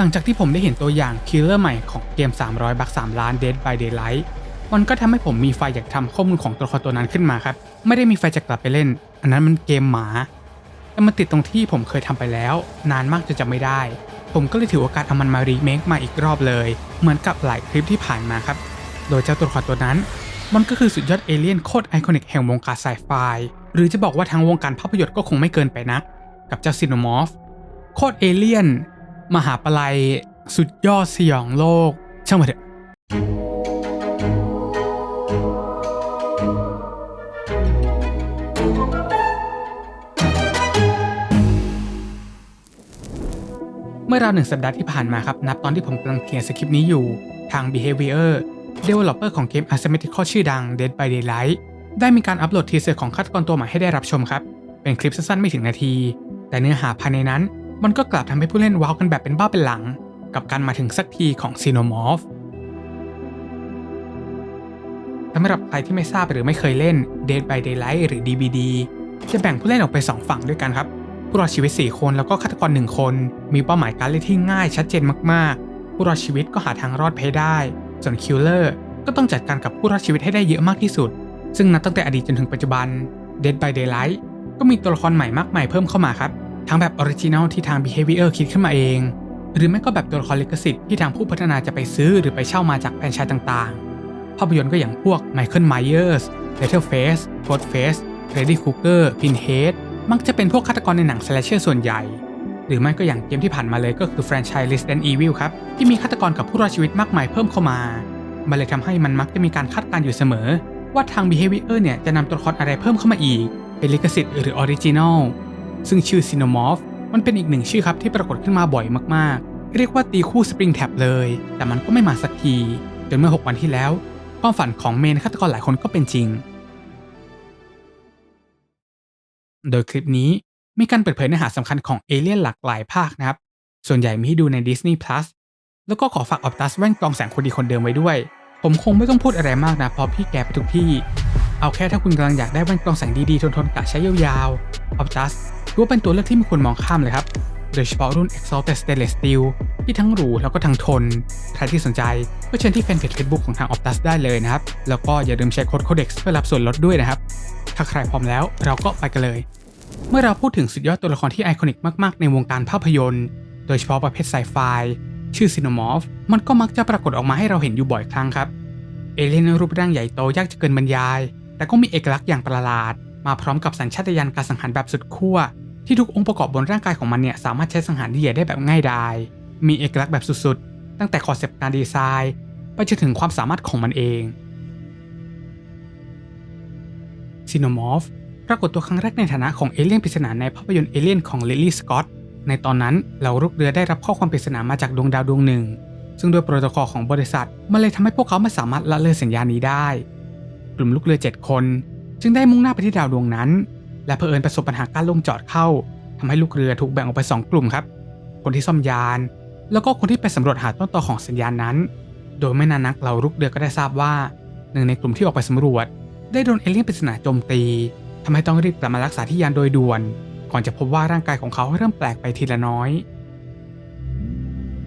หลังจากที่ผมได้เห็นตัวอย่างคิลเลอร์ใหม่ของเกม 300 บัก3ล้าน Dead by Daylight มันก็ทำให้ผมมีไฟอยากทำข้อมูลของตัวละครตัวนั้นขึ้นมาครับ ไม่ได้มีไฟจะกลับไปเล่น อันนั้นมันเกมหมา แต่มันติดตรงที่ผมเคยทำไปแล้ว นานมากจนจำไม่ได้ ผมก็เลยถือโอกาสเอามันมารีเมคมาอีกรอบเลย เหมือนกับหลายคลิปที่ผ่านมาครับ โดยเจ้าตัวละครตัวนั้น มันก็คือสุดยอดเอเลี่ยนโคตรไอคอนิกแห่งวงการไซไฟหรือจะบอกว่าทั้งวงการภาพยนตร์ก็คงไม่เกินไปนักกับเจ้าซินโนมอฟโคตรเอเลี่ยน มหาปลัย สุดยอดสยองโลก ช่างมาเถอะเมื่อราวหนึ่งสัปดาห์ที่ผ่านมาครับ นับตอนที่ผมกำลังเขียนสคริปต์นี้อยู่ ทาง Behavior Developer ของเกม Asymmetrical ชื่อดัง Dead by Daylight ได้มีการอัปโหลดทีเซอร์ของฆาตกรตัวใหม่ให้ได้รับชมครับ เป็นคลิปสั้นๆไม่ถึงนาที แต่เนื้อหาภายในนั้น มันก็กลับทำให้ผู้เล่นว้าวกันแบบเป็นบ้าเป็นหลัง กับการมาถึงสักทีของ Xenomorph สำหรับใครที่ไม่ทราบหรือไม่เคยเล่น Dead by Daylight หรือ DBD จะแบ่งผู้เล่นออกเป็นสองฝั่งด้วยกันครับ ผู้รอดชีวิต 4 คนแล้วก็ฆาตกร 1 คน มีเป้าหมายการเล่นที่ง่ายชัดเจนมากๆ ผู้รอดชีวิตก็หาทางรอดไปได้ ส่วนคิลเลอร์ก็ต้องจัดการกับผู้รอดชีวิตให้ได้เยอะมากที่สุด ซึ่งนับตั้งแต่อดีตจนถึงปัจจุบัน Dead by Daylight ก็มีตัวละครใหม่มากมายเพิ่มเข้ามาครับ ทั้งแบบออริจินัลที่ทาง Behavior คิดขึ้นมาเอง หรือไม่ก็แบบตัวละครลิขสิทธิ์ที่ทางผู้พัฒนาจะไปซื้อหรือไปเช่ามาจากแฟรนไชส์ต่างๆ ภาพยนตร์ก็อย่างพวก Michael Myers Letterface Ghostface Freddy Krueger Pinhead มักจะเป็นพวกฆาตกรในหนัง slasher ส่วนใหญ่ หรือไม่ก็อย่างเกมที่ผ่านมาเลยก็คือแฟรนไชส์ Resident Evil ครับ ที่มีฆาตกรกับผู้รอดชีวิตมากมายเพิ่มเข้ามา มันเลยทำให้มันมักจะมีการคาดการณ์อยู่เสมอ ว่าทาง Behavior เนี่ยจะนำตัวละครอะไรเพิ่มเข้ามาอีก เป็นลิขสิทธิ์หรือออริจินอล ซึ่งชื่อ Xenomorph มันเป็นอีกหนึ่งชื่อครับที่ปรากฏขึ้นมาบ่อยมากๆ เรียกว่าตีคู่ Spring Tap เลย แต่มันก็ไม่มาสักที จนเมื่อ 6 วันที่แล้ว ความฝันของเมนฆาตกรหลายคนก็เป็นจริง โดยคลิปนี้มีการเปิดเผยเนื้อหาสำคัญของเอเลี่ยนหลากหลายภาคนะครับ ส่วนใหญ่มีให้ดูใน Disney Plus แล้วก็ขอฝากออปตัสแว่นกรองแสงคนดีคนเดิมไว้ด้วย ผมคงไม่ต้องพูดอะไรมากนะเพราะพี่แกไปทุกที่ เอาแค่ถ้าคุณกำลังอยากได้แว่นกรองแสงดีๆ ทนๆกะใช้ยาวๆ Optus ถือว่าเป็นตัวเลือกที่ไม่ควรมองข้ามเลยครับ โดยเฉพาะรุ่น Exalted Stainless Steel ที่ทั้งหรูแล้วก็ทั้งทน ใครที่สนใจก็เชิญที่แฟนเพจ Facebook ของทาง Optus ได้เลยนะครับ แล้วก็อย่าลืมใช้โค้ด Codex เพื่อรับส่วนลดด้วยนะครับ ถ้าใครพร้อมแล้วเราก็ไปกันเลย เมื่อเราพูดถึงสุดยอดตัวละครที่ไอคอนิกมากๆ ในวงการภาพยนตร์ โดยเฉพาะประเภทไซไฟชื่อซินโนมอฟมันก็มักจะปรากฏออกมาให้เราเห็นอยู่บ่อยครั้งครับ เอเลี่ยนรูปร่างใหญ่โตยากจะเกินบรรยาย แต่ก็มีเอกลักษณ์อย่างประหลาด มาพร้อมกับสัญชาตญาณการสังหารแบบสุดขั้วที่ทุกองค์ประกอบบนร่างกายของมันเนี่ยสามารถใช้สังหารที่ใหญ่ได้แบบง่ายดาย มีเอกลักษณ์แบบสุดๆ ตั้งแต่คอนเซปต์การดีไซน์ไปจนถึงความสามารถของมันเองซินโนมอฟปรากฏตัวครั้งแรกในฐานะของเอเลี่ยนปริศนาในภาพยนตร์เอเลี่ยนของลิลลี่สกอตในตอนนั้นเหล่าลูกเรือได้รับข้อความปริศนามาจากดวงดาวดวงหนึ่ง ซึ่งโดยโปรโตคอลของบริษัทมันเลยทำให้พวกเขาไม่สามารถละเลยสัญญาณนี้ได้ กลุ่มลูกเรือ 7 คน จึงได้มุ่งหน้าไปที่ดาวดวงนั้น และเผอิญประสบปัญหาการลงจอดเข้าทำให้ลูกเรือถูกแบ่งออกไปนสองกลุ่มครับ คนที่ซ่อมยาน แล้วก็คนที่ไปสำรวจหาต้นตอของสัญญาณนั้น โดยไม่นานนักเหล่าลูกเรือก็ได้ทราบว่า หนึ่งในกลุ่มที่ออกไปสำรวจ ได้โดนเอเลี่ยนปริศนาโจมตีทำให้ต้องรีบกลับมารักษาที่ยานโดยด่วน ก่อนจะพบว่าร่างกายของเขาเริ่มแปลกไปทีละน้อย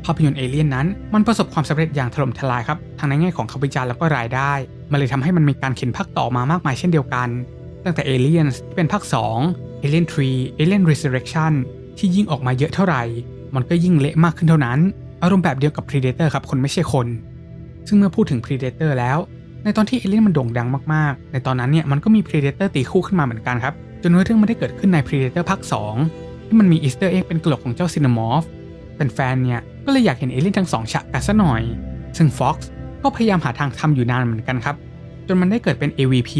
ภาพยนตร์เอเลี่ยนนั้นมันประสบความสำเร็จอย่างถล่มทลายครับ ทั้งในแง่ของคำวิจารณ์แล้วก็รายได้ มันเลยทำให้มันมีการเขียนภาคต่อมามากมายเช่นเดียวกัน ตั้งแต่ Aliens ที่เป็นภาค 2 Alien 3 Alien Resurrection ที่ยิ่งออกมาเยอะเท่าไหร่ มันก็ยิ่งเละมากขึ้นเท่านั้น อารมณ์แบบเดียวกับ Predator ครับคนไม่ใช่คน ซึ่งเมื่อพูดถึง Predator แล้ว ในตอนที่เอเลียนมันโด่งดังมากๆ ในตอนนั้นเนี่ยมันก็มี Predator ตีคู่ขึ้นมาเหมือนกันครับจนเรื่องมันได้เกิดขึ้นใน Predator ภาค 2 ที่มันมีอีสเตอร์เอ็กเป็นกลกของเจ้าซินามอฟเป็นแฟนเนี่ยก็เลยอยากเห็นเอเลี่ยนทั้งสองฉะกันซะหน่อย ซึ่ง Fox ก็พยายามหาทางทำอยู่นานเหมือนกันครับ จนมันได้เกิดเป็น AVP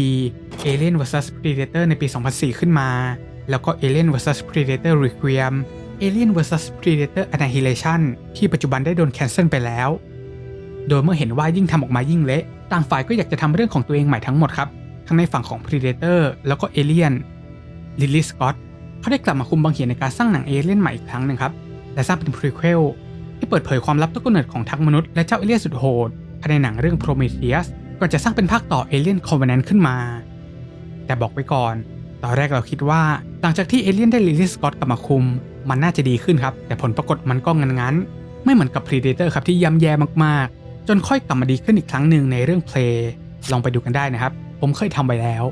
Alien vs Predator ในปี 2004 ขึ้นมา แล้วก็ Alien vs Predator Requiem Alien vs Predator Annihilation ที่ปัจจุบันได้โดนแคนเซิลไปแล้ว โดยเมื่อเห็นว่ายิ่งทำออกมายิ่งเละ ต่างฝ่ายก็อยากจะทำเรื่องของตัวเองใหม่ทั้งหมดครับ ทั้งในฝั่งของ Predator แล้วก็ Alien ลิลลี่สกอตเขาได้กลับมาคุมบังเหียนในการสร้างหนังเอเลี่ยนใหม่อีกครั้งหนึ่งครับ และสร้างเป็นพรีเควลที่เปิดเผยความลับต้นกำเนิดของทั้งมนุษย์และเจ้าเอเลี่ยนสุดโหดภายในหนังเรื่อง Prometheus ก่อนจะสร้างเป็นภาคต่อ Alien Covenant ขึ้นมา แต่บอกไว้ก่อน ตอนแรกเราคิดว่า หลังจากที่เอเลียนได้ลิลลี่สกอตกลับมาคุม มันน่าจะดีขึ้นครับ แต่ผลปรากฏมันก็งันงันๆไม่เหมือนกับ Predator ครับที่ย่ำแย่มากๆ จนค่อยกลับมาดีขึ้นอีกครั้งหนึ่งในเรื่อง Play ลองไปดูกันได้นะครับ ผมเคยทำไปแล้ว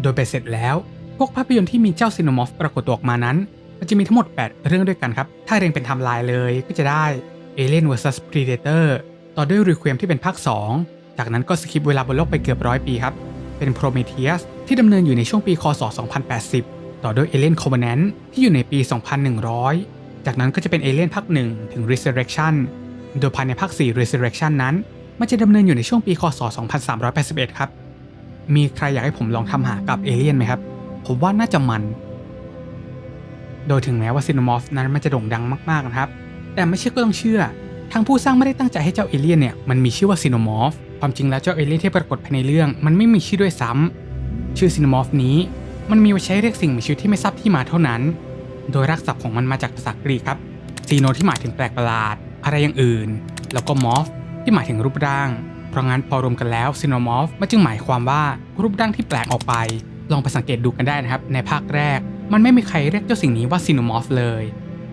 โดยไปเสร็จแล้ว พวกภาพยนตร์ที่มีเจ้าซีโนมอฟปรากฏตัวออกมานั้น มันจะมีทั้งหมด 8 เรื่องด้วยกันครับ ถ้าเรียงเป็นไทม์ไลน์เลยก็จะได้ Alien vs Predator ต่อด้วย Requiem ที่เป็นภาค 2 จากนั้นก็สคิปเวลาบนโลกไปเกือบร้อยปีครับ เป็น Prometheus ที่ดำเนินอยู่ในช่วงปีคศ 2080 ต่อด้วย Alien Covenant ที่อยู่ในปี 2100 จากนั้นก็จะเป็น Alien ภาค1ถึง Resurrection โดยภายในภาค 4 Resurrection นั้น มันจะดำเนินอยู่ในช่วงปีคศ 2381 ครับ มีใครอยากให้ผมลองทำหากับเอเลียนไหมครับ ผมว่าน่าจะมัน โดยถึงแม้ว่าซีนมอฟนั้นมันจะโด่งดังมากๆนะครับ แต่ไม่เชื่อก็ต้องเชื่อ ทางผู้สร้างไม่ได้ตั้งใจให้เจ้าเอเลียนเนี่ยมันมีชื่อว่าซีนมอฟ ความจริงแล้วเจ้าเอเลี่ยนที่ปรากฏภายในเรื่องมันไม่มีชื่อด้วยซ้ำชื่อซีนมอฟนี้มันมีไว้ใช้เรียกสิ่งมีชีวิตที่ไม่ทราบที่มาเท่านั้น โดยรากศัพท์ของมันมาจากภาษากรีกครับซีโนที่หมายถึงแปลกประหลาด อะไรอย่างอื่น แล้วก็มอฟที่หมายถึงรูปร่าง เพราะงั้นพอรวมกันแล้วซีโนมอฟมันจึงหมายความว่ารูปร่างที่แปลกออกไป ลองไปสังเกตดูกันได้นะครับ ในภาคแรก มันไม่มีใครเรียกเจ้าสิ่งนี้ว่าซีโนมอฟเลย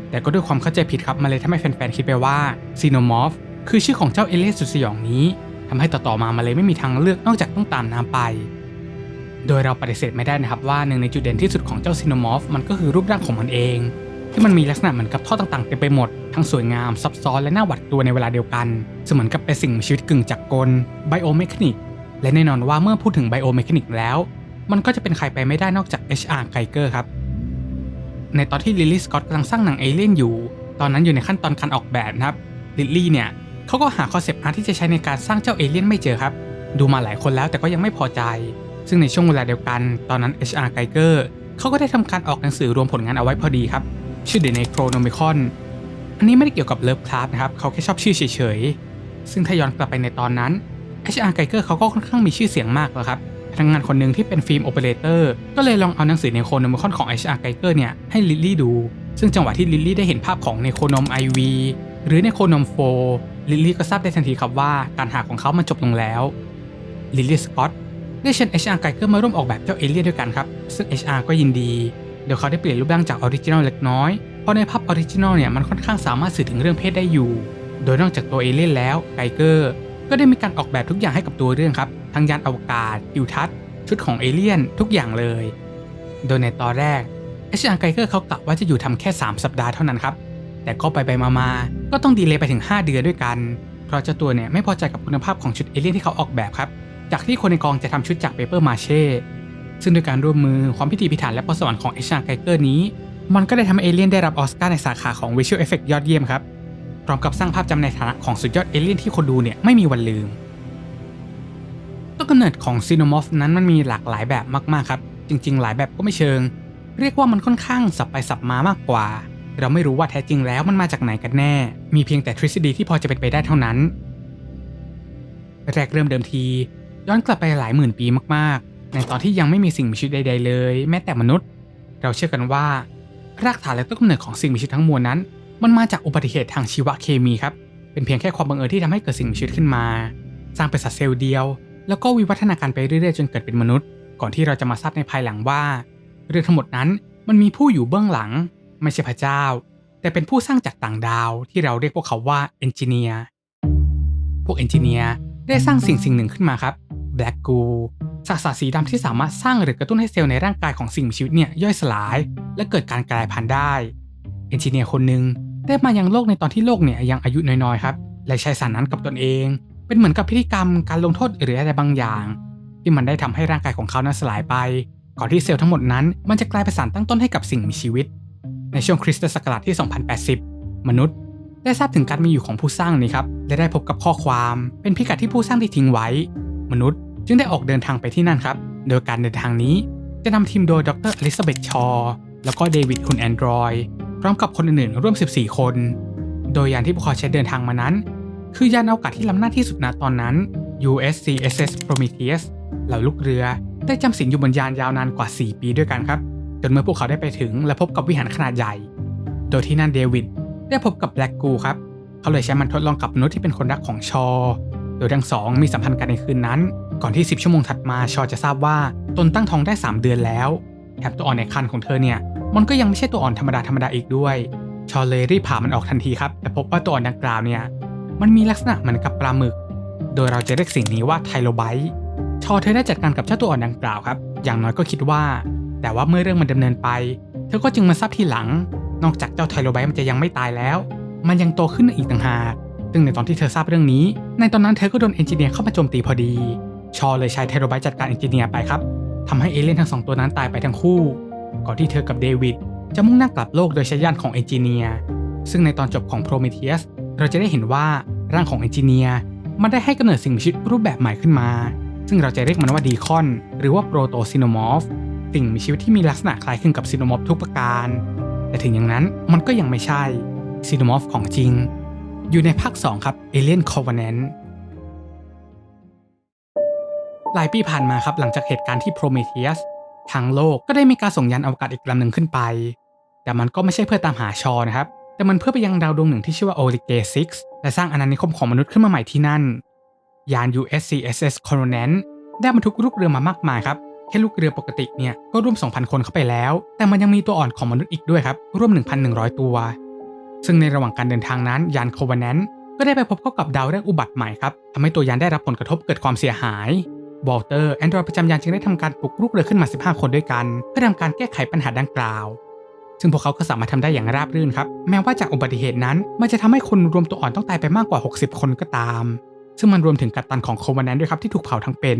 แต่ก็ด้วยความเข้าใจผิดครับ มันเลยทำให้แฟนๆคิดไปว่าซีโนมอฟคือชื่อของเจ้าเอเลี่ยนสุดสยองนี้ ทำให้ต่อๆมามันเลยไม่มีทางเลือกนอกจากต้องตามน้ำไป โดยเราปฏิเสธไม่ได้นะครับว่าหนึ่งในจุดเด่นที่สุดของเจ้าซีโนมอฟมันก็คือรูปร่างของมันเอง ที่มันมีลักษณะเหมือนกับท่อต่างๆเต็มไปหมด ทั้งสวยงามซับซ้อนและน่าหวาดกลัวในเวลาเดียวกันเสมือนกับเป็นสิ่งมีชีวิตกึ่งจักรกลไบโอเมคานิกและแน่นอนว่าเมื่อพูดถึงไบโอเมคานิกแล้ว มันก็จะเป็นใครไปไม่ได้นอกจาก H.R. Geiger ครับในตอนที่ลิลลี่สกอตกำลังสร้างหนังเอเลี่ยนอยู่ ตอนนั้นอยู่ในขั้นตอนการออกแบบนะครับ ลิลลี่เนี่ย เขาก็หาคอนเซปต์อาร์ตที่จะใช้ในการสร้างเจ้าเอเลี่ยนไม่เจอครับ ดูมาหลายคนแล้วแต่ก็ยังไม่พอใจ ซึ่งในช่วงเวลาเดียวกัน ตอนนั้น H.R. Geiger เขาก็ได้ทำการออกหนังสือรวมผลงานเอาไว้พอดีครับ ชื่อ The Necronomicon อันนี้ไม่ได้เกี่ยวกับเลิฟคลาสนะครับ เขาแค่ชอบชื่อเฉยๆ ซึ่งถ้าย้อนกลับไปในตอนนั้น H.R. Geiger เขาก็ค่อนข้างมีชื่อเสียงมากแล้วครับพนักงานคนหนึ่งที่เป็นฟิล์มโอเปอเรเตอร์ก็เลยลองเอาหนังสือ Necronomicon ของ H.R. Geiger เนี่ยให้ลิลลี่ดู ซึ่งจังหวะที่ลิลลี่ได้เห็นภาพของ Necronom IV หรือ Necronom 4 ลิลลี่ก็ทราบได้ทันทีครับว่าการหาของเขามันจบลงแล้ว ลิลลี่สกอตได้เชิญ HR ไกเกอร์มาร่วมออกแบบเจ้าเอเลี่ยนด้วยกันครับ ซึ่ง HR ก็ยินดี เดี๋ยวเขาได้เปลี่ยนรูปร่างจากออริจินอลเล็กน้อย เพราะในภาพออริจินอลเนี่ยมันค่อนข้างสามารถสื่อถึงเรื่องเพศได้อยู่ โดยนอกจากตัวเอเลี่ยนแล้วไกเกอร์ก็ได้มีการออกแบบทุกอย่างให้กับตัวเรื่องครับ ทั้งยานอวกาศทิวทัศน์ ชุดของเอเลี่ยนทุกอย่างเลย โดยในตอนแรก HR ไกเกอร์เขากะว่าจะอยู่ทำแค่ 3 สัปดาห์เท่านั้นครับ แต่ก็ไปไปมาๆก็ต้องดีเลย์ไปถึง 5 เดือนด้วยกัน เพราะเจ้าตัวเนี่ยไม่พอใจกับคุณภาพของชุดเอเลี่ยนที่เขาออกแบบครับ จากที่คนในกองจะทำชุดจากเปเปอร์มาเช่ซึ่งด้วยการร่วมมือความพิถีพิถันและพรสวรรค์ของเอชาไกเกอร์นี้ มันก็ได้ทำให้เอเลี่ยนได้รับออสการ์ในสาขาของ Visual Effect ยอดเยี่ยมครับพร้อมกับสร้างภาพจำในฐานะของสุดยอดเอเลี่ยนที่คนดูเนี่ยไม่มีวันลืม ต้นกำเนิดของซีโนมอฟนั้นมันมีหลากหลายแบบมากๆครับ จริง ๆ หลายแบบก็ไม่เชิง เรียกว่ามันค่อนข้างสับไปสับมามากกว่า เราไม่รู้ว่าแท้จริงแล้วมันมาจากไหนกันแน่ มีเพียงแต่ทฤษฎีที่พอจะเป็นไปได้เท่านั้น แรกเริ่มเดิมที ย้อนกลับไปหลายหมื่นปีมากๆ ในตอนที่ยังไม่มีสิ่งมีชีวิตใด ๆ เลย แม้แต่มนุษย์ เราเชื่อกันว่ารากฐานและต้นกำเนิดของสิ่งมีชีวิตทั้งมวลนั้น มันมาจากอุบัติเหตุทางชีวเคมีครับ เป็นเพียงแค่ความบังเอิญที่ทำให้เกิดสิ่งมีชีวิตขึ้นมา สร้างเป็นสัตว์เซลล์เดียว แล้วก็วิวัฒนาการไปเรื่อยๆ จนเกิดเป็นมนุษย์ ก่อนที่เราจะมาทราบในภายหลังว่า เรื่องทั้งหมดนั้นมันมีผู้อยู่เบื้องหลัง ไม่ใช่พระเจ้า แต่เป็นผู้สร้างจากต่างดาวที่เราเรียกพวกเขาว่าเอนจิเนียร์พวกเอนจิเนียร์ได้สร้างสิ่งสิ่งหนึ่งขึ้นมาครับ Black Goo สสารสีดำที่สามารถสร้างหรือกระตุ้นให้เซลล์ในร่างกายของสิ่งมีชีวิตเนี่ยย่อยสลาย และเกิดการกลายพันธุ์ได้ เอนจิเนียร์คนหนึ่งได้มายังโลกในตอนที่โลกเนี่ยยังอายุน้อยๆครับและใช้สารนั้นกับตนเอง เป็นเหมือนกับพิธีกรรมการลงโทษหรืออะไรบางอย่าง ที่มันได้ทำให้ร่างกายของเขานั้นสลายไป ก่อนที่เซลล์ทั้งหมดนั้นมันจะกลายเป็นสารตั้งต้นให้กับสิ่งมีชีวิต ในช่วงคริสตศักราชที่ 2080 มนุษย์ ได้ทราบถึงการมีอยู่ของผู้สร้างนี้ครับและได้พบกับข้อความเป็นพิกัดที่ผู้สร้างได้ทิ้งไว้ มนุษย์จึงได้ออกเดินทางไปที่นั่นครับ โดยการเดินทางนี้จะนำทีมโดยดรอลิซาเบธชอแล้วก็เดวิดคุณแอนดรอยพร้อมกับคนอื่นๆร่วม 14 คน โดยยานที่พวกเขาใช้เดินทางมานั้น คือยานอวกาศที่ล้ำหน้าที่สุดณตอนนั้น USCSS Prometheus เหล่าลูกเรือได้จำศีลอยู่บนยานยาวนานกว่า 4 ปีด้วยกันครับ จนเมื่อพวกเขาได้ไปถึง และพบกับวิหารขนาดใหญ่ โดยที่นั่นเดวิดได้พบกับแบล็กกูครับ เขาเลยใช้มันทดลองกับมนุษย์ที่เป็นคนรักของชอ โดยทั้งสองมีสัมพันธ์กันในคืนนั้น ก่อนที่ 10 ชั่วโมงถัดมาชอจะทราบว่าตนตั้งท้องได้ 3 เดือนแล้วแถมตัวอ่อนในครรภ์ของเธอเนี่ยมันก็ยังไม่ใช่ตัวอ่อนธรรมดาธรรมดาอีกด้วย ชอเลยรีบผ่ามันออกทันทีครับ แต่พบว่าตัวอ่อนดังกล่าวเนี่ยมันมีลักษณะเหมือนกับปลาหมึก โดยเราจะเรียกสิ่งนี้ว่าไทโลไบต์ชอเธอได้จัดการกับเจ้าตัวอ่อนดังกล่าวครับ อย่างน้อยก็คิดว่า แต่ว่าเมื่อเรื่องมันดำเนินไป เธอก็จึงมาทราบทีหลัง นอกจากเจ้าไทโลไบต์มันจะยังไม่ตายแล้ว มันยังโตขึ้นอีกต่างหาก ซึ่งในตอนที่เธอทราบเรื่องนี้ ในตอนนั้นเธอก็โดนเอนจิเนียร์เข้ามาโจมตีพอดี ชอเลยใช้ไทโรไบต์จัดการเอนจิเนียร์ไปครับทำให้เอเลี่ยนทั้งสองตัวนั้นตายไปทั้งคู่ ก่อนที่เธอกับเดวิดจะมุ่งหน้ากลับโลกโดยใช้ยานของเอนจิเนียร์ ซึ่งในตอนจบของโพรเมเทียสเราจะได้เห็นว่าร่างของเอนจิเนียร์มันได้ให้กำเนิดสิ่งมีชีวิตรูปแบบใหม่ขึ้นมา ซึ่งเราจะเรียกมันว่าดีคอน หรือว่าโปรโตซิโนมอร์ฟ สิ่งมีชีวิตที่มีลักษณะคล้ายคลึงกับซิโนมอฟทุกประการ แต่ถึงอย่างนั้นมันก็ยังไม่ใช่ซิโนมอฟของจริง อยู่ในภาค 2 ครับ Alien Covenant หลายปีผ่านมาครับหลังจากเหตุการณ์ที่โพรเมเทียสทางโลกก็ได้มีการส่งยานอวกาศอีกลำหนึ่งขึ้นไป แต่มันก็ไม่ใช่เพื่อตามหาชอนะครับ แต่มันเพื่อไปยังดาวดวงหนึ่งที่ชื่อว่าโอริเก6และสร้างอาณานิคมของมนุษย์ขึ้นมาใหม่ที่นั่น ยาน USCSS Covenant ได้บรรทุกลูกเรือมามากมายครับ ค่ลูกเรือปกติเนี่ยก็ร่วม 2,000 คนเข้าไปแล้ว แต่มันยังมีตัวอ่อนของมนุษย์อีกด้วยครับ ร่วม 1,100 ตัว ซึ่งในระหว่างการเดินทางนั้นยาน Covenant ก็ได้ไปพบเข้ากับดาวฤกอุบัติใหม่ครับทำให้ตัวยานได้รับผลกระทบเกิดความเสียหายวอลเตอร์แอนดรอยประจำยานจึงได้ทำการปลุกลูกเรือขึ้นมา 15 คนด้วยกัน เพื่อทำการแก้ไขปัญหาดังกล่าว ซึ่งพวกเขาก็สามารถทำได้อย่างราบรื่นครับ แม้ว่าจากอุบัติเหตุนั้น มันจะทำให้คนรวมตัวอ่อนต้องตายไปมากกว่า 60 คนก็ตาม ซึ่งมันรวมถึงกัปตันของโควันแนนด้วยครับที่ถูกเผาทั้งเป็น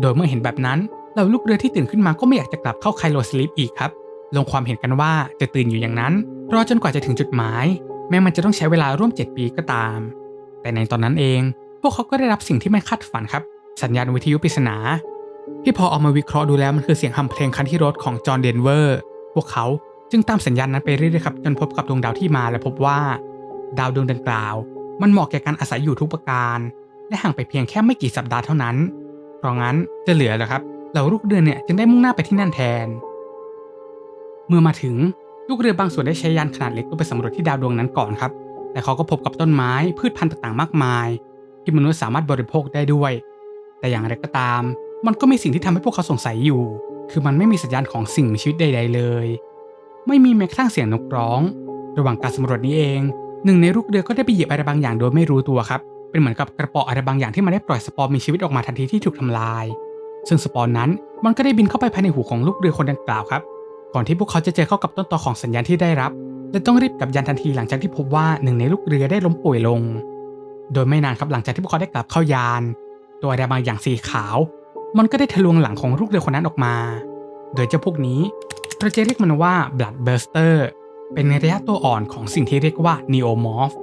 โดยเมื่อเห็นแบบนั้นเหล่าลูกเรือที่ตื่นขึ้นมาก็ไม่อยากจะกลับเข้าไคโลสลิปอีกครับ ลงความเห็นกันว่าจะตื่นอยู่อย่างนั้น รอจนกว่าจะถึงจุดหมาย แม้มันจะต้องใช้เวลาร่วม 7 ปีก็ตาม แต่ในตอนนั้นเอง พวกเขาก็ได้รับสิ่งที่ไม่คาดฝันครับ สัญญาณวิทยุปริศนา ที่พอเอามาวิเคราะห์ดูแล้วมันคือเสียงฮัมเพลงคันที่รถของจอห์นเดนเวอร์พวกเขาจึงตามสัญญาณนั้นไปเรื่อยๆครับจนพบกับดวงดาวที่มาและพบว่า ดาวดวงดังกล่าว มันเหมาะแก่การอาศัยอยู่ทุกประการ และห่างไปเพียงแค่ไม่กี่สัปดาห์เท่านั้น เพราะงั้นจะเหลือเหรอครับเหล่าลูกเรือเนี่ยจึงได้มุ่งหน้าไปที่นั่นแทน เมื่อมาถึงลูกเรือบางส่วนได้ใช้ยานขนาดเล็กไปสำรวจที่ดาวดวงนั้นก่อนครับ แต่เขาก็พบกับต้นไม้พืชพันธุ์ต่างๆมากมาย ที่มนุษย์สามารถบริโภคได้ด้วย แต่อย่างไรก็ตาม มันก็มีสิ่งที่ทำให้พวกเขาสงสัยอยู่ คือมันไม่มีสัญญาณของสิ่งมีชีวิตใด ๆ เลย ไม่มีแม้กระทั่งเสียงนกร้อง ระหว่างการสำรวจนี้เอง หนึ่งในลูกเรือก็ได้ไปหยิบอะไรบางอย่างโดยไม่รู้ตัวครับ เป็นเหมือนกับกระป๋ออะไรบางอย่างที่มันได้ปล่อยสปอร์มีชีวิตออกมาทันทีที่ถูกทำลาย ซึ่งสปอร์นั้นมันก็ได้บินเข้าไปภายในหูของลูกเรือคนดังกล่าวครับ ก่อนที่พวกเขาจะเจอเข้ากับต้นตอของสัญญาณที่ได้รับและต้องรีบกลับยานทันทีหลังจากที่พบว่าหนึ่งในลูกเรือได้ล้มป่วยลง โดยไม่นานครับหลังจากที่พวกเขาได้กลับเข้ายาน ตัวอะไรบางอย่างสีขาว มันก็ได้ทะลวงหลังของลูกเรือคนนั้นออกมา โดยเจ้าพวกนี้เราจะเรียกมันว่า Bloodbuster เป็นระยะตัวอ่อนของสิ่งที่เรียกว่า Neomorph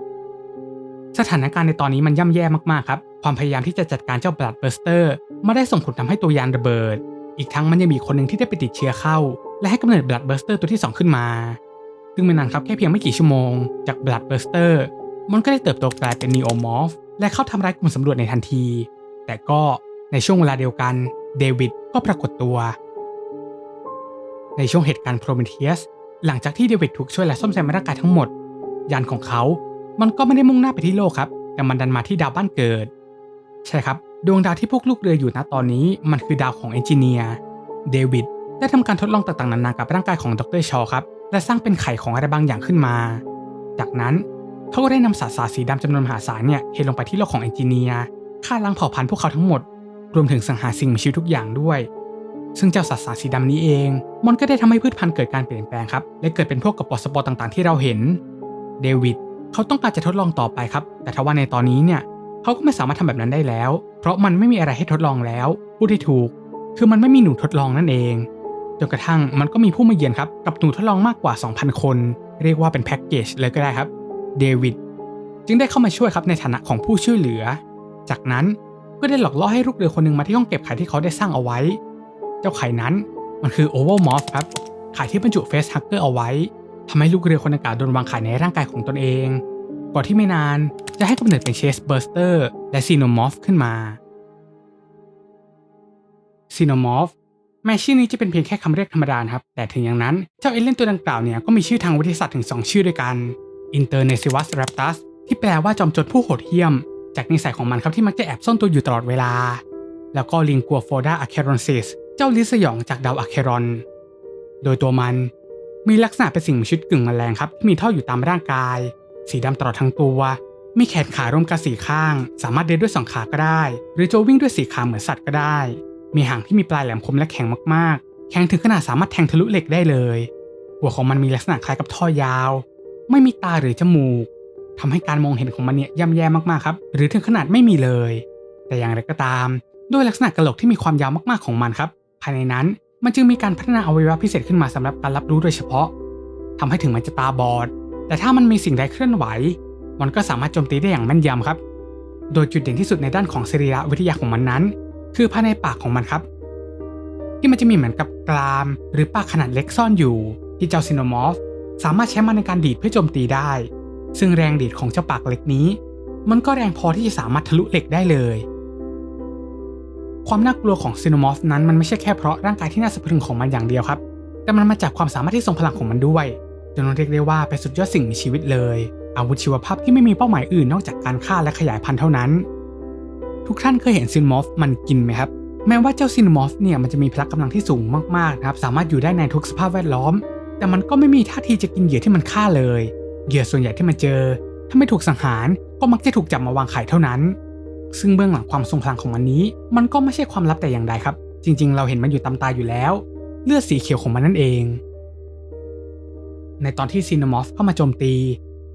สถานการณ์ในตอนนี้มันย่ำแย่มากๆครับ ความพยายามที่จะจัดการเจ้า Blood Burster ไม่ได้ส่งผลทำให้ตัวยานระเบิด อีกทั้งมันยังมีคนหนึ่งที่ได้ไปติดเชื้อเข้า และให้กำเนิด Blood Burster ตัวที่ 2 ขึ้นมา ซึ่งไม่นานครับแค่เพียงไม่กี่ชั่วโมง จาก Blood Burster มันก็ได้เติบโตกลายเป็น Neomorph และเข้าทำร้ายกลุ่มสำรวจในทันที แต่ก็ในช่วงเวลาเดียวกันเดวิดก็ปรากฏตัว ในช่วงเหตุการณ์โพรเมเทียสหลังจากที่เดวิดถูกช่วยและซ่อมแซมร่างกายทั้งหมด ยานของเขา มันก็ไม่ได้มุ่งหน้าไปที่โลกครับ แต่มันดันมาที่ดาวบ้านเกิด ใช่ครับ ดวงดาวที่พวกลูกเรืออยู่ณตอนนี้ มันคือดาวของเอนจิเนียร์เดวิดได้ทำการทดลองต่างๆนานากับร่างกายของดรชอครับ และสร้างเป็นไข่ของอะไรบางอย่างขึ้นมา จากนั้นเขาก็ได้นำสารสารสีดำจำนวนมหาศาลเนี่ยเทลงไปที่โลกของเอนจิเนียร์ฆ่าล้างเผ่าพันธุ์พวกเขาทั้งหมด รวมถึงสังหารสิ่งมีชีวิตทุกอย่างด้วย ซึ่งเจ้าสารสารสีดำนี้เอง มันก็ได้ทำให้พืชพันธุ์เกิดการเปลี่ยนแปลงครับ และเกิดเป็นพวกกระป๋อสปอร์ต่างๆ ที่เราเห็น เดวิด เขาต้องการจะทดลองต่อไปครับ แต่ทว่าในตอนนี้เนี่ยเขาก็ไม่สามารถทำแบบนั้นได้แล้ว เพราะมันไม่มีอะไรให้ทดลองแล้วพูดที่ถูก คือมันไม่มีหนูทดลองนั่นเองจนกระทั่งมันก็มีผู้มาเยือนครับกับหนูทดลองมากกว่า 2,000 คน เรียกว่าเป็นแพ็กเกจเลยก็ได้ครับเดวิดจึงได้เข้ามาช่วยครับในฐานะของผู้ช่วยเหลือ จากนั้นก็ได้หลอกล่อให้ลูกเรือคนหนึ่งมาที่ห้องเก็บไข่ที่เขาได้สร้างเอาไว้ เจ้าไข่นั้นมันคือโอเวอร์มอฟครับไข่ที่บรรจุเฟสฮักเกอร์เอาไว้ ทำให้ลูกเรือคนดังกล่าวโดนวางไข่ในร่างกายของตนเอง ก่อนที่ไม่นานจะให้กำเนิดเป็นเชสเบอร์สเตอร์ และซีโนมอฟขึ้นมา ซีโนมอฟแม้ชื่อนี้จะเป็นเพียงแค่คำเรียกธรรมดาครับ แต่ถึงอย่างนั้นเจ้าเอเลนตัวดังกล่าวเนี่ยก็มีชื่อทางวิทยาศาสตร์ถึง 2 ชื่อด้วยกัน Internecious Raptus ที่แปลว่าจอมโจรผู้โหดเหี้ยม จากนิสัยของมันครับที่มักจะแอบซ่อนตัวอยู่ตลอดเวลา แล้วก็ลิงกัวโฟดาอะเครอนซิสเจ้าลิสยองจากดาวอะเครอน โดยตัวมัน มีลักษณะเป็นสิ่งมีชีวิตกึ่งแมลงครับที่มีท่ออยู่ตามร่างกาย สีดำตลอดทั้งตัว มีแขนขารวมกันสีข้าง สามารถเดินด้วยสองขาก็ได้ หรือจะวิ่งด้วยสี่ขาเหมือนสัตว์ก็ได้ มีหางที่มีปลายแหลมคมและแข็งมากๆ แข็งถึงขนาดสามารถแทงทะลุเหล็กได้เลย หัวของมันมีลักษณะคล้ายกับท่อยาว ไม่มีตาหรือจมูกทำให้การมองเห็นของมันเนี่ยย่ำแย่มากๆครับ หรือถึงขนาดไม่มีเลย แต่อย่างไรก็ตาม ด้วยลักษณะกระโหลกที่มีความยาวมากๆของมันครับ ภายในนั้น มันจึงมีการพัฒนาอวัยวะพิเศษขึ้นมาสำหรับการรับรู้โดยเฉพาะทำให้ถึงมันจะตาบอด แต่ถ้ามันมีสิ่งใดเคลื่อนไหว มันก็สามารถโจมตีได้อย่างแม่นยำครับ โดยจุดเด่นที่สุดในด้านของสรีระวิทยาของมันนั้น คือภายในปากของมันครับ ที่มันจะมีเหมือนกับกราม หรือปากขนาดเล็กซ่อนอยู่ ที่เจ้าซินโนมอฟสามารถใช้มันในการดีดเพื่อโจมตีได้ ซึ่งแรงดีดของเจ้าปากเล็กนี้ มันก็แรงพอที่จะสามารถทะลุเหล็กได้เลย ความน่ากลัวของซินโนมอฟนั้นมันไม่ใช่แค่เพราะร่างกายที่น่าสะพรึงของมันอย่างเดียวครับ แต่มันมาจากความสามารถที่ทรงพลังของมันด้วย จนเรียกได้ว่าเป็นสุดยอดสิ่งมีชีวิตเลย อาวุธชีวภาพที่ไม่มีเป้าหมายอื่นนอกจากการฆ่าและขยายพันธุ์เท่านั้น ทุกท่านเคยเห็นซินมอฟมันกินไหมครับ แม้ว่าเจ้าซินมอฟเนี่ยมันจะมีพละกำลังที่สูงมากๆนะครับ สามารถอยู่ได้ในทุกสภาพแวดล้อม แต่มันก็ไม่มีท่าทีจะกินเหยื่อที่มันฆ่าเลย เหยื่อส่วนใหญ่ที่มันเจอ ถ้าไม่ถูกสังหารก็มักจะถูกจับมาวางไข่เท่านั้น ซึ่งเบื้องหลังความทรงพลังของมันนี้ มันก็ไม่ใช่ความลับแต่อย่างใดครับ จริง ๆ เราเห็นมันอยู่ตามตาอยู่แล้ว เลือดสีเขียวของมันนั่นเอง ในตอนที่ซีนมอฟเข้ามาโจมตี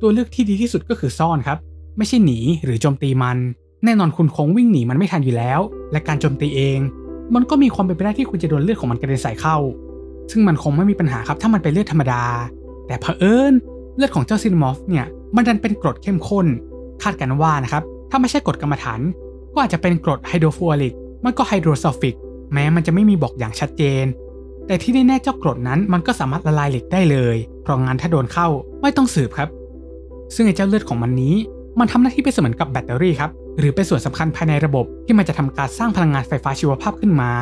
ตัวเลือกที่ดีที่สุดก็คือซ่อนครับ ไม่ใช่หนีหรือโจมตีมัน แน่นอนคุณคงวิ่งหนีมันไม่ทันอยู่แล้ว และการโจมตีเอง มันก็มีความเป็นไปได้ที่คุณจะโดนเลือดของมันกระเด็นใส่เข้า ซึ่งมันคงไม่มีปัญหาครับถ้ามันเป็นเลือดธรรมดา แต่เผอิญเลือดของเจ้าซินมอฟเนี่ยมันดันเป็นกรดเข้มข้น คาดกันว่านะครับ ถ้าไม่ใช่กรดกรรมฐาน ก็อาจจะเป็นกรดไฮโดรฟลูออริกมันก็ไฮโดรซัลฟิก แม้มันจะไม่มีบอกอย่างชัดเจน แต่ที่แน่ๆเจ้ากรดนั้นมันก็สามารถละลายเหล็กได้เลย เพราะงั้นถ้าโดนเข้าไม่ต้องสืบครับ ซึ่งไอ้เจ้าเลือดของมันนี้ มันทำหน้าที่เป็นเสมือนกับแบตเตอรี่ครับ หรือเป็นส่วนสำคัญภายในระบบที่มันจะทำการสร้างพลังงานไฟฟ้าชีวภาพขึ้นมา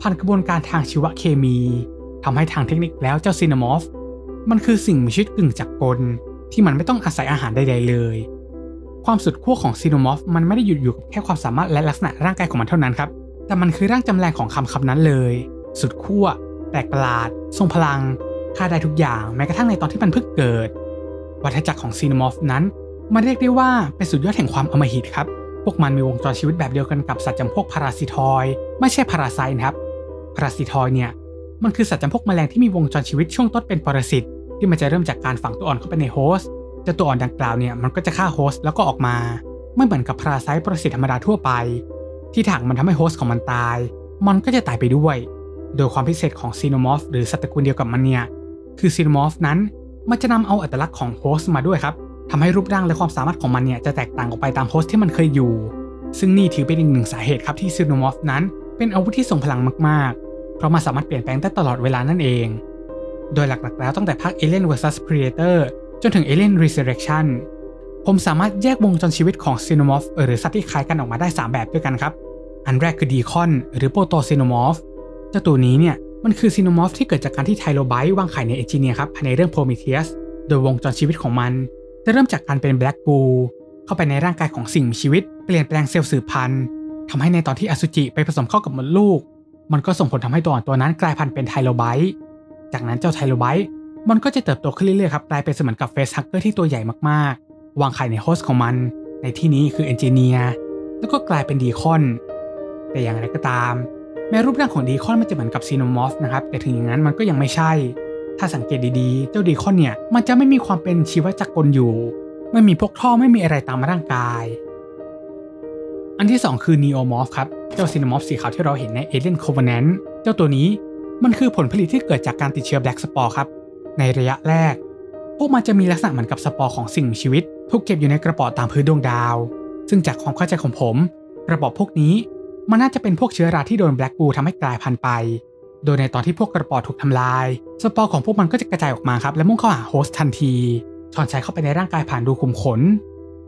ผ่านกระบวนการทางชีวเคมีทำให้ทางเทคนิคแล้วเจ้าซีนามอฟมันคือสิ่งมีชีวิตกึ่งจักรกลที่มันไม่ต้องอาศัยอาหารใดๆเลย ความสุดขั้วของซีโนมอฟมันไม่ได้หยุดอยู่แค่ความสามารถและลักษณะร่างกายของมันเท่านั้นครับ แต่มันคือร่างจำแรงของคำคำนั้นเลย สุดขั้วแปลกประหลาด ทรงพลังฆ่าได้ทุกอย่างแม้กระทั่งในตอนที่มันเพิ่งเกิด วัฏจักรของซีโนมอฟนั้น มันเรียกได้ว่าเป็นสุดยอดแห่งความอมหิตครับ พวกมันมีวงจรชีวิตแบบเดียวกันกับสัตว์จำพวกพาราซิทอย ไม่ใช่พาราไซต์นะครับพาราซิทอยเนี่ยมันคือสัตว์จำพวกแมลงที่มีวงจรชีวิตช่วงต้นเป็นปรสิตที่มันจะเริ่มจากการฝังตัวอ่อนเข้าไปในโฮสต์ จ้าตัวอ่อนดังกล่าวเนี่ยมันก็จะฆ่าโฮสต์แล้วก็ออกมา ไม่เหมือนกับพาราไซต์ปรสิตธรรมดาทั่วไป ที่ถังมันทำให้โฮสต์ของมันตาย มันก็จะตายไปด้วย โดยความพิเศษของซีโนมอฟหรือสัตว์ตระกูลเดียวกับมันเนี่ยคือซีโนมอฟนั้นมันจะนำเอาอัตลักษณ์ของโฮสต์มาด้วยครับทำให้รูปร่างและความสามารถของมันเนี่ยจะแตกต่างออกไปตามโฮสต์ที่มันเคยอยู่ ซึ่งนี่ถือเป็นอีกหนึ่งสาเหตุครับที่ซีโนมอฟนั้นเป็นอาวุธที่ทรงพลังมากๆ เพราะมันสามารถเปลี่ยนแปลงได้ตลอดเวลานั่นเอง โดยหลักๆแล้วตั้งแต่ภาค Alien vs Predator จนถึง Alien Resurrection ผมสามารถแยกวงจรชีวิตของซีโนมอฟหรือสัตว์ที่คล้ายกันออกมาได้ 3 แบบด้วยกันครับ อันแรกคือดีคอนหรือโปรโตซีโนมอฟเจ้าตัวนี้เนี่ยมันคือซีโนมอฟที่เกิดจากการที่ไทโลไบต์วางไข่ในเอจิเนียครับภายในเรื่องโพรม t เ e สโดยวงจรชีวิตของมัน จะเริ่มจากการเป็นแบล็กบูเข้าไปในร่างกายของสิ่งมีชีวิต เปลี่ยนแปลงเซลล์สืบพันธุ์ทำให้ในตอนที่อสุจิไปผสมเข้ากับมดลูก มันก็ส่งผลทำให้ตัวอ่อนตัวนั้นกลายพันธุ์เป็นไทโลไบต์จากนั้นเจ้าไทโลไบต์ มันก็จะเติบโตขึ้นเรื่อยๆครับกลายเป็นเสมือนกับเฟสฮักเกอร์ที่ตัวใหญ่มากๆ วางไข่ในโฮสต์ของมัน ในที่นี้คือเอนจิเนียร์แล้วก็กลายเป็นดีคอน แต่อย่างไรก็ตาม แม้รูปร่างของดีคอนมันจะเหมือนกับซีโนมอฟนะครับแต่ถึงอย่างนั้นมันก็ยังไม่ใช่ ถ้าสังเกตดีๆ เจ้าดีคอนเนี่ยมันจะไม่มีความเป็นชีวจักรกลอยู่ ไม่มีพวกท่อไม่มีอะไรตามร่างกาย อันที่ 2 คือ Neomorph ครับเจ้าซีโนมอฟสีขาวที่เราเห็นใน Alien Covenant เจ้าตัวนี้มันคือผลผลิตที่เกิดจากการติดเชื้อ Black Spore ครับ ในระยะแรก พวกมันจะมีลักษณะเหมือนกับสปอร์ของสิ่งมีชีวิต ถูกเก็บอยู่ในกระป๋อตามพื้นดวงดาว ซึ่งจากความเข้าใจของผม กระป๋อพวกนี้มันน่าจะเป็นพวกเชื้อราที่โดนแบล็กบูทำให้กลายพันธุ์ไป โดยในตอนที่พวกกระป๋อถูกทำลาย สปอร์ของพวกมันก็จะกระจายออกมาครับและมุ่งเข้าหาโฮสต์ทันทีชอนชัยเข้าไปในร่างกายผ่านรูขุมขน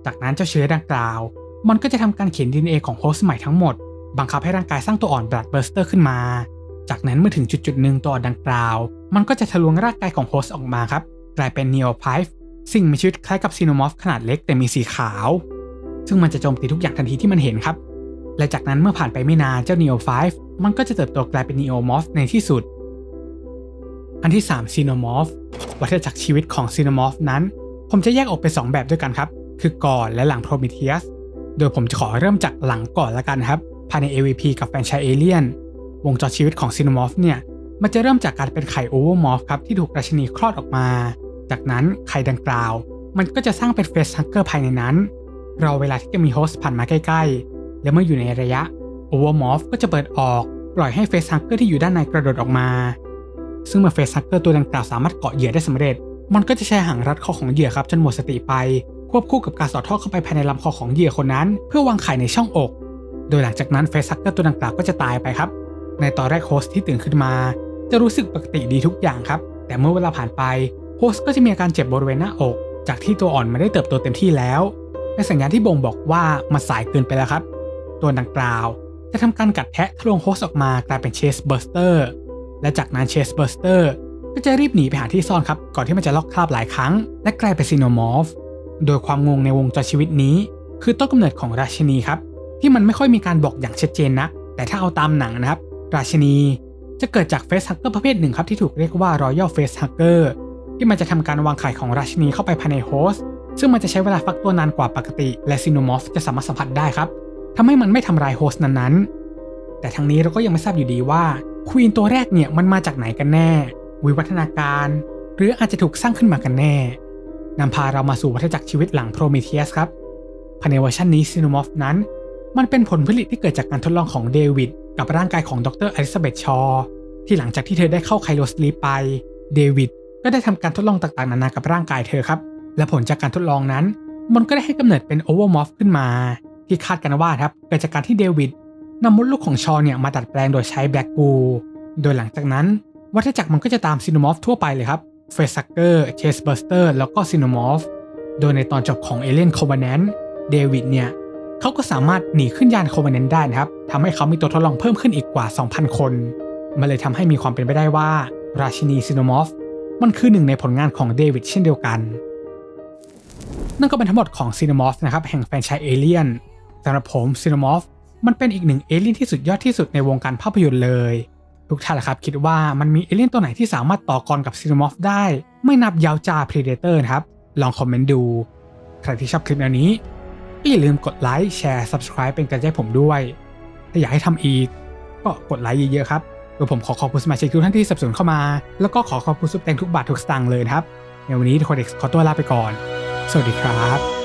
จากนั้นเจ้าเชื้อดังกล่าว มันก็จะทำการเขียน DNA ของโฮสต์ใหม่ทั้งหมด บังคับให้ร่างกายสร้างตัวอ่อนบลัดเบอร์สเตอร์ขึ้นมา จากนั้นเมื่อถึงจุดจุดหนึ่งตัวอ่อนดังกล่าว มันก็จะทะลวงร่างกายของโฮสต์ออกมาครับ กลายเป็น Neophyte สิ่งมีชีวิตคล้ายกับซีโนมอฟขนาดเล็กแต่มีสีขาว ซึ่งมันจะโจมตีทุกอย่างทันทีที่มันเห็นครับ และจากนั้นเมื่อผ่านไปไม่นานเจ้า Neo 5มันก็จะเติบโตกลายเป็น Neomorph ในที่สุด อันที่3ซีโนมอฟวัฏจักรชีวิตของซีโนมอฟนั้น ผมจะแยกออกเป็น2แบบด้วยกันครับ คือก่อนและหลังโพรเมเทียสโดยผมจะขอเริ่มจากหลังก่อนละกันครับภายใน AVP กับแฟนชส์เอเลียนวงจรชีวิตของซีโนมอฟเนี่ย มันจะเริ่มจากการเป็นไข่โอเวอร์มอร์ฟครับที่ถูกราชินีคลอดออกมา จากนั้นไข่ดังกล่าว มันก็จะสร้างเป็นเฟสฮังเกอร์ภายในนั้น รอเวลาที่จะมีโฮสต์ผ่านมาใกล้ๆ และเมื่ออยู่ในระยะโอเวอร์มอร์ฟก็จะเปิดออกปล่อยให้เฟสฮังเกอร์ที่อยู่ด้านในกระโดดออกมา ซึ่งเมื่อเฟสฮักเกอร์ตัวดังกล่าวสามารถเกาะเหยื่อได้สำเร็จ มันก็จะใช้หางรัดคอของเหยื่อครับจนหมดสติไป ควบคู่กับการสอดท่อเข้าไปภายในลำคอของเหยื่อคนนั้น เพื่อวางไข่ในช่องอก โดยหลังจากนั้นเฟสฮักเกอร์ตัวดังกล่าวก็จะตายไปครับ ในตอนแรกโฮสที่ตื่นขึ้นมา จะรู้สึกปกติดีทุกอย่างครับ แต่เมื่อเวลาผ่านไปโฮสก็จะมีอาการเจ็บบริเวณหน้าอก จากที่ตัวอ่อนไม่ได้เติบโตเต็มที่แล้วเป็นสัญญาณที่บ่งบอกว่ามันสายเกินไปแล้วครับ ตัวดังกล่าวจะทำการกัดแทะทะลวงโฮสออกมากลายเป็นเชสเบอร์สเตอร์และจากนั้นเชสเบอร์สเตอร์ก็จะรีบหนีไปหาที่ซ่อนครับ ก่อนที่มันจะลอกคราบหลายครั้ง และกลายเป็นซีโนมอร์ฟโดยความงงในวงจรชีวิตนี้ คือต้นกำเนิดของราชินีครับ ที่มันไม่ค่อยมีการบอกอย่างชัดเจนนัก แต่ถ้าเอาตามหนังนะครับ ราชินี จะเกิดจากเฟสฮักเกอร์ประเภทหนึ่งครับที่ถูกเรียกว่ารอยัลเฟสฮักเกอร์ที่มันจะทำการวางไข่ของราชินีเข้าไปภายในโฮสต์ซึ่งมันจะใช้เวลาฟักตัวนานกว่าปกติ และซีโนมอฟจะสามารถสัมผัสได้ครับทำให้มันไม่ทำลายโฮสต์นั้นๆ แต่ทั้งนี้เราก็ยังไม่ทราบอยู่ดีว่าควีนตัวแรกเนี่ยมันมาจากไหนกันแน่ วิวัฒนาการ หรืออาจจะถูกสร้างขึ้นมากันแน่นำพาเรามาสู่วัฏจักรชีวิตหลังโพรเมเทียสครับภายในเวอร์ชันนี้ซีโนมอฟนั้น มันเป็นผลผลิตที่เกิดจากการทดลองของเดวิด กับร่างกายของดรอลิซาเบธชอที่หลังจากที่เธอได้เข้าไคลโลสลีปไป เดวิดก็ได้ทำการทดลองต่างๆ นานากับร่างกายเธอครับ และผลจากการทดลองนั้น มันก็ได้ให้กำเนิดเป็นโอเวอร์มอฟขึ้นมา ที่คาดกันว่าครับเกิดจากการที่เดวิดนำมดลูกของชอเนี่ยมาดัดแปลงโดยใช้แบล็กกูโดยหลังจากนั้น วัฏจักรมันก็จะตามซีโนมอฟทั่วไปเลยครับเฟสซักเกอร์เชสเบอร์สเตอร์แล้วก็ซีโนมอฟโดยในตอนจบของเอเลนโคบาแนนเดวิดเนี่ย เขาก็สามารถหนีขึ้นยานโคบาแนนได้นะครับทำให้เขามีตัวทดลองเพิ่มขึ้นอีกกว่า 2,000 คน มันเลยทำให้มีความเป็นไปได้ว่า ราชินีซีโนมอฟมันคือหนึ่งในผลงานของเดวิดเช่นเดียวกัน นั่นก็เป็นทั้งหมดของซีโนมอฟนะครับแห่งแฟรนไชส์เอเลียนสำหรับผมซีโนมอฟมันเป็นอีกหนึ่งเอเลี่ยนที่สุดยอดที่สุดในวงการภาพยนตร์เลย ทุกท่านละครับคิดว่ามันมีเอเลี่ยนตัวไหนที่สามารถต่อกรกับซีโนมอฟได้ ไม่นับยาวจาพรีเดเตอร์ครับลองคอมเมนต์ดู ใครที่ชอบคลิปแนวนี้ อย่าลืมกดไลค์แชร์ Subscribe เป็นกำลังใจผมด้วย ถ้าอยากให้ทำอีก ก็กดไลค์เยอะๆครับโดยผมขอขอบคุณสมาชิกทุกท่านที่สนับสนุนเข้ามา แล้วก็ขอขอบคุณซุปแตงทุกบาททุกสตางค์เลยครับ ในวันนี้โคเด็กขอตัวลาไปก่อน สวัสดีครับ